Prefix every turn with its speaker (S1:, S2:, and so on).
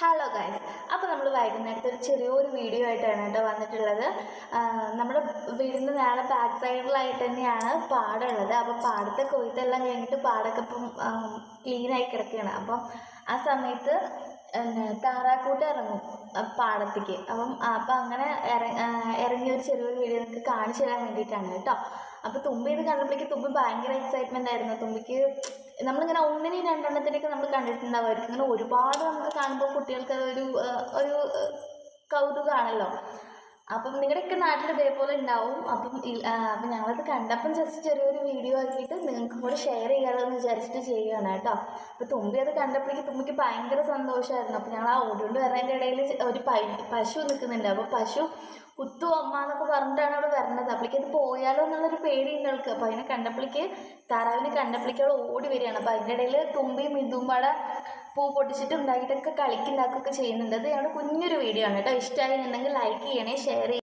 S1: Hello guys അപ്പോൾ നമ്മൾ വൈകുന്നേരത്തെ ഒരു ചെറിയൊരു വീഡിയോ ആയിട്ടാണ് കേട്ടോ വന്നിട്ടുള്ളത്. നമ്മുടെ വീടിന്റെ നേരെ ബാക്ക് സൈഡിലായിട്ട് തന്നെയാണ് പാടമുള്ളത് അപ്പോൾ പാടത്തെ കൊയ്ത്തെല്ലാം കഴിഞ്ഞിട്ട് പാടൊക്കെ ഇപ്പം ക്ലീനായി കിടക്കുകയാണ് അപ്പം ആ സമയത്ത് താറാക്കൂട്ട് ഇറങ്ങും പാടത്തേക്ക്. അപ്പം അപ്പം അങ്ങനെ ഇറങ്ങിയ ഒരു ചെറിയൊരു വീഡിയോ നിങ്ങൾക്ക് കാണിച്ചു തരാൻ വേണ്ടിയിട്ടാണ് കേട്ടോ. അപ്പോൾ തുമ്പി ഇത് കണ്ടപ്പോഴേക്ക് തുമ്പി ഭയങ്കര എക്സൈറ്റ്മെന്റ് ആയിരുന്നു. തുമ്പിക്ക് നമ്മളിങ്ങനെ ഒന്നിനെയും രണ്ടെണ്ണത്തിനൊക്കെ നമ്മൾ കണ്ടിട്ടുണ്ടാവുമായിരിക്കും. ഇങ്ങനെ ഒരുപാട് നമുക്ക് കാണുമ്പോൾ കുട്ടികൾക്ക് അതൊരു ഒരു കൗതുകമാണല്ലോ അപ്പം നിങ്ങളുടെയൊക്കെ നാട്ടിൽ ഇതേപോലെ ഉണ്ടാവും. അപ്പം അപ്പം ഞങ്ങളത് കണ്ടപ്പം ജസ്റ്റ് ചെറിയൊരു വീഡിയോ ആക്കിയിട്ട് നിങ്ങൾക്ക് കൂടെ ഷെയർ ചെയ്യാമല്ലോ എന്ന് വിചാരിച്ചിട്ട് ചെയ്യുകയാണ് കേട്ടോ. അപ്പോൾ തുമ്പി അത് കണ്ടപ്പോഴേക്ക് തുമ്പിക്ക് ഭയങ്കര സന്തോഷമായിരുന്നു അപ്പോൾ ഞങ്ങൾ ആ ഓടിക്കൊണ്ട് വരുന്നതിന്റെ ഇടയിൽ ഒരു പശു നിൽക്കുന്നുണ്ട്. അപ്പോൾ പശു കുത്തു അമ്മ എന്നൊക്കെ പറഞ്ഞിട്ടാണ് അവിടെ വരണത്. അപ്പോഴേക്ക് അത് പോയാലോ എന്നുള്ളൊരു പേടി അവൾക്ക് അപ്പോൾ അതിനെ കണ്ടപ്പോഴേക്ക് താറാവിനെ കണ്ടപ്പോഴേക്ക് അവൾ ഓടി വരികയാണ്. അപ്പോൾ അതിന്റെ ഇടയിൽ തുമ്പിയും ഇതും പാടെ പൂ പൊട്ടിച്ചിട്ട് ഉണ്ടാക്കിയിട്ടൊക്കെ കളിക്കുണ്ടാക്കുകയൊക്കെ ചെയ്യുന്നുണ്ട്. അത് ഞങ്ങളുടെ കുഞ്ഞൊരു വീഡിയോ ആണ് കേട്ടോ. ഇഷ്ടമായി എന്നുണ്ടെങ്കിൽ ലൈക്ക് ചെയ്യണേ. ഷെയർ